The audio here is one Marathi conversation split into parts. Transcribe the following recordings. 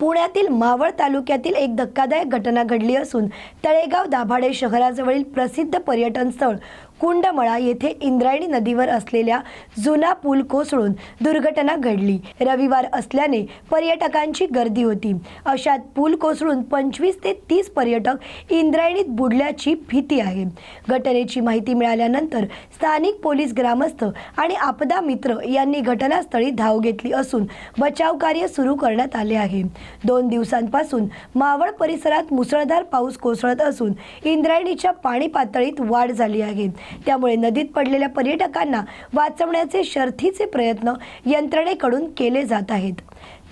पुण्यातील मावळ तालुक्यातील एक धक्कादायक घटना घडली असून तळेगाव दाभाडे शहराजवळील प्रसिद्ध पर्यटन स्थळ कुंडमळा येथे इंद्रायणी नदीवर असलेल्या जुना पूल कोसळून दुर्घटना घडली. रविवार असल्याने पर्यटकांची गर्दी होती. अशात पूल कोसळून पंचवीस ते तीस पर्यटक इंद्रायणीत बुडल्याची भीती आहे. घटनेची माहिती मिळाल्यानंतर स्थानिक पोलीस ग्रामस्थ आणि आपदा मित्र यांनी घटनास्थळी धाव घेतली असून बचाव कार्य सुरू करण्यात आले आहे. दोन दिवसांपासून मावळ परिसरात मुसळधार पाऊस कोसळत असून इंद्रायणीच्या पाणी पातळीत वाढ झाली आहे. त्यामुळे नदीत पडलेल्या पर्यटकांना वाचवण्याचे शर्थीचे प्रयत्न यंत्रणेकडून केले जात आहेत.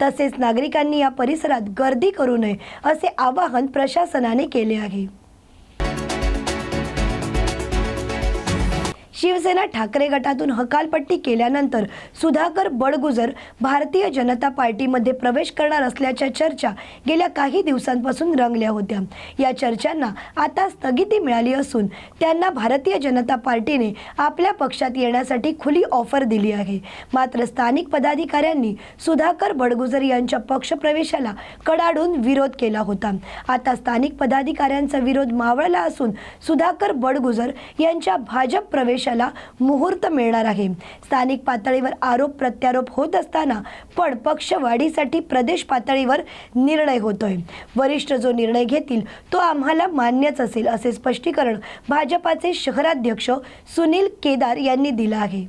तसेच नागरिकांनी या परिसरात गर्दी करू नये असे आवाहन प्रशासनाने केले आहे. शिवसेना ठाकरे गटातून हकालपट्टी केल्यानंतर सुधाकर बडगुजर भारतीय जनता पार्टीमध्ये प्रवेश करणार असल्याच्या चर्चा गेल्या काही दिवसांपासून रंगल्या होत्या. या चर्चांना आता स्थगिती मिळाली असून त्यांना भारतीय जनता पार्टीने आपल्या पक्षात येण्यासाठी खुली ऑफर दिली आहे. मात्र स्थानिक पदाधिकाऱ्यांनी सुधाकर बडगुजर यांच्या पक्षप्रवेशाला कडाडून विरोध केला होता. आता स्थानिक पदाधिकाऱ्यांचा विरोध मावळला असून सुधाकर बडगुजर यांच्या भाजप प्रवेशाला मुहूर्त मिळणार आहे. स्थानिक पातळीवर आरोप प्रत्यारोप होत असताना पण पक्षवाढीसाठी प्रदेश पातळीवर निर्णय होतोय. वरिष्ठ जो निर्णय घेतील तो आम्हाला मान्यच असेल असे स्पष्टीकरण भाजपाचे शहराध्यक्ष सुनील केदार यांनी दिलं आहे.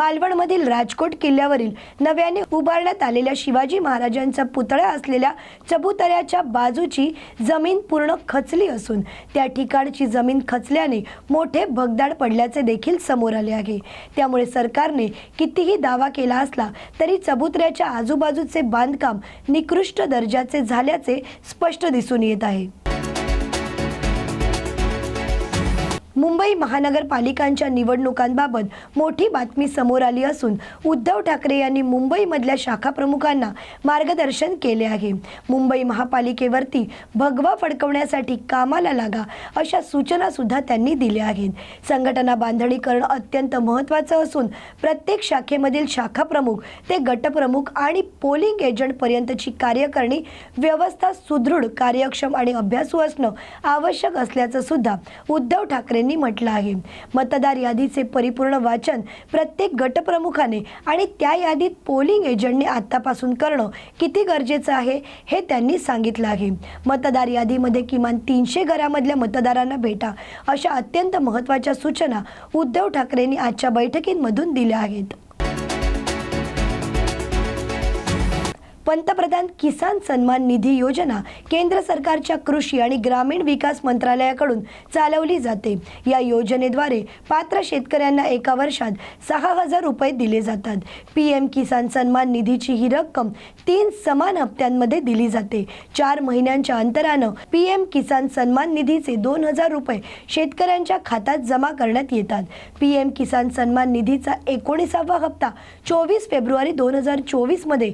मालवणमधील राजकोट किल्ल्यावरील नव्याने उभारण्यात आलेल्या शिवाजी महाराजांचा पुतळा असलेल्या चबुतऱ्याच्या बाजूची जमीन पूर्ण खचली असून त्या ठिकाणची जमीन खचल्याने मोठे भगदाड पडल्याचे देखील समोर आले आहे. त्यामुळे सरकारने कितीही दावा केला असला तरी चबुतऱ्याच्या आजूबाजूचे बांधकाम निकृष्ट दर्जाचे झाल्याचे स्पष्ट दिसून येत आहे. मुंबई महानगरपालिकांच्या निवडणुकांबाबत मोठी बातमी समोर आली असून उद्धव ठाकरे यांनी मुंबईमधल्या शाखा प्रमुखांना मार्गदर्शन केले आहे. मुंबई महापालिकेवरती भगवा फडकवण्यासाठी कामाला लागा अशा सूचना सुद्धा त्यांनी दिल्या आहेत. संघटना बांधणी करणं अत्यंत महत्त्वाचं असून प्रत्येक शाखेमधील शाखा प्रमुख ते गटप्रमुख आणि पोलिंग एजंटपर्यंतची कार्यकारणी व्यवस्था सुदृढ कार्यक्षम आणि अभ्यासू असणं आवश्यक असल्याचं सुद्धा उद्धव ठाकरेंनी म्हटलं आहे. मतदार यादीचे परिपूर्ण वाचन प्रत्येक गटप्रमुखाने आणि त्या यादीत पोलिंग एजंटने आतापासून करणं किती गरजेचं आहे हे त्यांनी सांगितलं आहे. मतदार यादीमध्ये किमान तीनशे घरामधल्या मतदारांना भेटा अशा अत्यंत महत्त्वाच्या सूचना उद्धव ठाकरेंनी आजच्या बैठकींमधून दिल्या आहेत. पंतप्रधान किसान सन्मान निधी योजना केंद्र सरकारच्या कृषी आणि ग्रामीण विकास मंत्रालयाकडून चालवली जाते. या योजनेद्वारे पात्र शेतकऱ्यांना एका वर्षात सहा हजार रुपये दिले जातात. पी एम किसान सन्मान निधीची ही रक्कम तीन समान हप्त्यांमध्ये दिली जाते. चार महिन्यांच्या अंतरानं पी एम किसान सन्मान निधीचे दोन हजार रुपये शेतकऱ्यांच्या खात्यात जमा करण्यात येतात. पी एम किसान सन्मान निधीचा एकोणीसावा हप्ता चोवीस फेब्रुवारी दोन हजार चोवीसमध्ये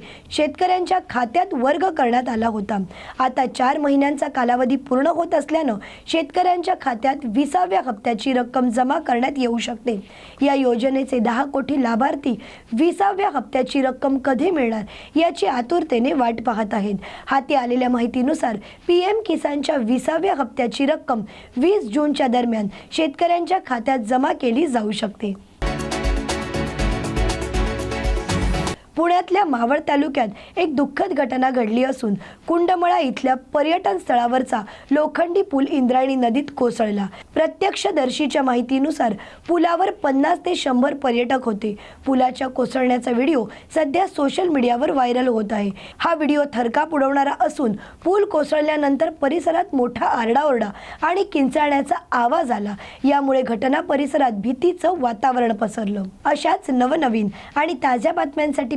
शेतकऱ्यांच्या खात्यात वर्ग करण्यात आला होता. आता चार महिन्यांचा कालावधी पूर्ण होत असल्यानं शेतकऱ्यांच्या खात्यात विसाव्या हप्त्याची रक्कम जमा करण्यात येऊ शकते. या योजनेचे दहा कोटी लाभार्थी विसाव्या हप्त्याची रक्कम कधी मिळणार याची आतुरतेने वाट पाहत आहेत. हाती आलेल्या माहितीनुसार पी एम किसानच्या विसाव्या हप्त्याची रक्कम वीस जूनच्या दरम्यान शेतकऱ्यांच्या खात्यात जमा केली जाऊ शकते. पुण्यातल्या मावळ तालुक्यात एक दुःखद घटना घडली असून कुंडमळा इथल्या पर्यटन स्थळावरचा लोखंडी पूल इंद्रायणी नदीत कोसळला. प्रत्यक्षदर्शीच्या माहितीनुसार पुलावर पन्नास ते शंभर पर्यटक होते. पुलाच्या कोसळण्याचा व्हिडिओ सध्या सोशल मीडियावर व्हायरल होत आहे. हा व्हिडिओ थरकाप उडवणारा असून पूल कोसळल्यानंतर परिसरात मोठा आरडाओरडा आणि किंचाळण्याचा आवाज आला. यामुळे घटना परिसरात भीतीचं वातावरण पसरलं. अशाच नवनवीन आणि ताज्या बातम्यांसाठी